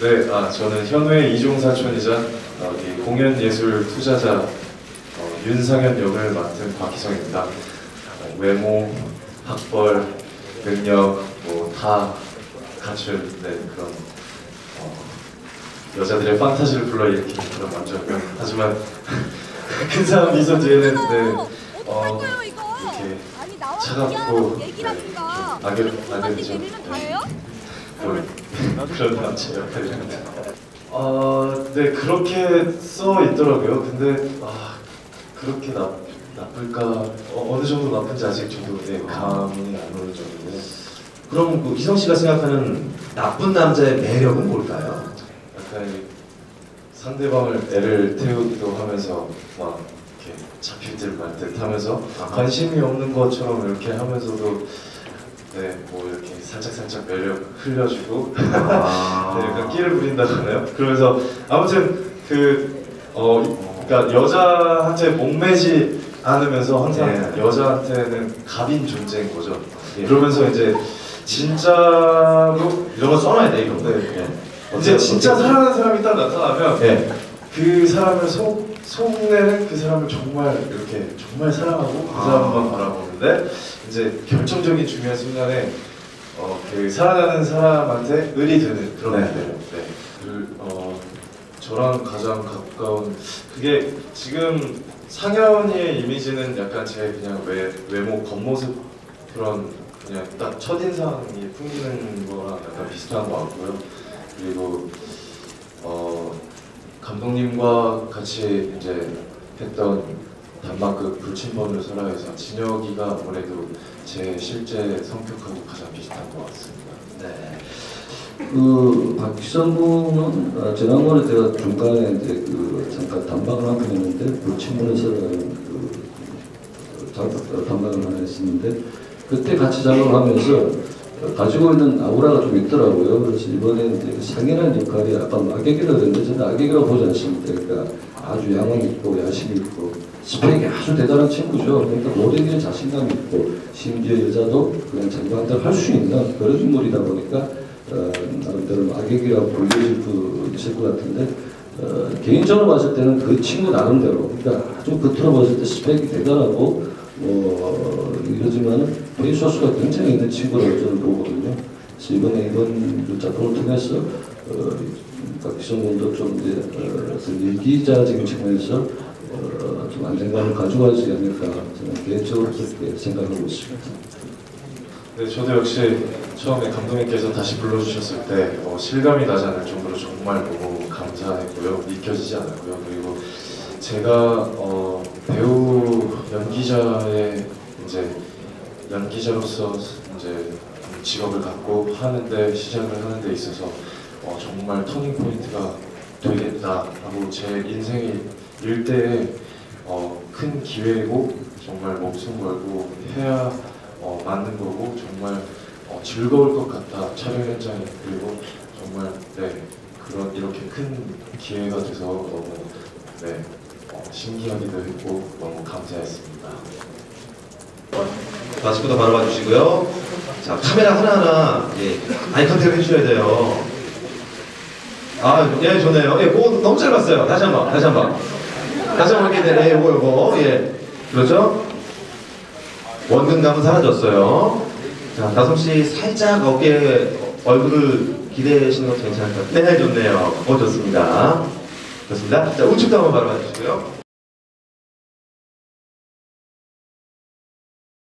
네, 아, 저는 현우의 이종 사촌이자 어, 공연 예술 투자자 어, 윤상현 역을 맡은 박희성입니다. 어, 외모, 학벌, 능력 뭐 다 갖춘 네, 그런 어, 여자들의 판타지를 불러일으키는 그런 남자고요. 하지만 근사한 미소 뒤에는 네, 어? 이렇게 차갑고. 빌리면 다예요? 그런 그런 남자 역할입니다. 어, 네 그렇게 써 있더라고요. 근데 아 그렇게 나 나쁠까 어, 어느 정도 나쁜지 아직 저도 네, 감이 안 오는 정도인데 그럼 그 희성 씨가 생각하는 나쁜 남자의 매력은 뭘까요? 상대방을 애를 태우기도 하면서 막 이렇게 잡힐 듯 말 듯 하면서 아하. 관심이 없는 것처럼 이렇게 하면서도 네 뭐 이렇게 살짝 살짝 매력 흘려주고 아. 네, 약간 끼를 부린다잖아요. 그러면서 아무튼 그 어, 그러니까 여자한테 목매지 않으면서 항상 네. 여자한테는 갑인 존재인 거죠. 예. 그러면서 이제 진짜로 이런 거 써놔야 돼 이런 거. 네. 예. 이제 진짜 사랑하는 사람이 딱 나타나면 예. 그 사람을 속 속내는 그 사람을 정말 이렇게 정말 사랑하고 그 아. 사람만 바라보는데 이제 결정적인 중요한 순간에 어, 그 사랑하는 사람한테 을이 되는 그런 네. 네. 네. 그, 어, 저랑 가장 가까운 그게 지금 상현이의 이미지는 약간 제 그냥 외, 외모 겉모습 그런 그냥 딱 첫인상이 풍기는 거랑 약간 비슷한 것 같고요. 그리고 어, 감독님과 같이 이제 했던 단막극 불침번을 설화해서 진혁이가 아무래도 제 실제 성격하고 가장 비슷한 것 같습니다. 네. 그 박기성 군은 아, 지난번에 제가 중간에 이제 그 잠깐 단박을 한번 했는데 불친문에서라는 그 작- 단박을 하나 했었는데 그때 같이 작업을 하면서 가지고 있는 아우라가 좀 있더라고요. 그래서 이번에 이제 상이라는 역할이 아까 악역이라고 했는데 저는 악역이라고 보지 않습니다. 그러니까 아주 양은 있고 야심 있고 스펙이 아주 대단한 친구죠. 그러니까 모든 게 자신감 있고 심지어 여자도 그냥 자기 마음대로 할수 있는 그런 인물이다 보니까 어, 나름대로 악역이라고 불려질 수 있을 것 같은데 어, 개인적으로 봤을 때는 그 친구 나름대로 그러니까 아주 겉으로 봤을 때 스펙이 대단하고 어, 이러지만은 페이소스가 굉장히 있는 친구라고 저는 보거든요. 그래서 이번에 이번 그 작품을 통해서 어, 박기성 군도 좀 이제 어, 그 일기자적인 측면에서 어, 좀 안정감을 가져가지 않을까 저는 개인적으로 그렇게 생각하고 있습니다. 네, 저도 역시 처음에 감독님께서 다시 불러주셨을 때 어, 실감이 나지 않을 정도로 정말 너무 감사했고요. 믿겨지지 않았고요. 그리고 제가 어, 배우 연기자의 이제 연기자로서 이제 직업을 갖고 하는데 시작을 하는 데 있어서 어, 정말 터닝 포인트가 되겠다라고 제 인생의 일대에 어, 큰 기회이고 정말 목숨 걸고 해야 어, 맞는 거고 정말 어, 즐거울 것 같다 촬영 현장이 그리고 정말 네 그런 이렇게 큰 기회가 돼서 너무 네 어, 신기하기도 했고 너무 감사했습니다. 마스크도 바로 봐주시고요. 자 카메라 하나하나 예, 아이 컨택을 해주셔야 돼요. 아, 예, 좋네요. 예, 그거 너무 잘 봤어요. 다시 한 번, 다시 한 번. 다시 한 번 이렇게 되네. 예, 요거, 요거. 예. 그렇죠? 원근감은 사라졌어요. 자, 다솜 씨 살짝 어깨, 얼굴을 기대시는 것도 괜찮을 것 같아요. 네, 좋네요. 어, 좋습니다. 좋습니다. 자, 우측도 한번 바로 봐주시고요.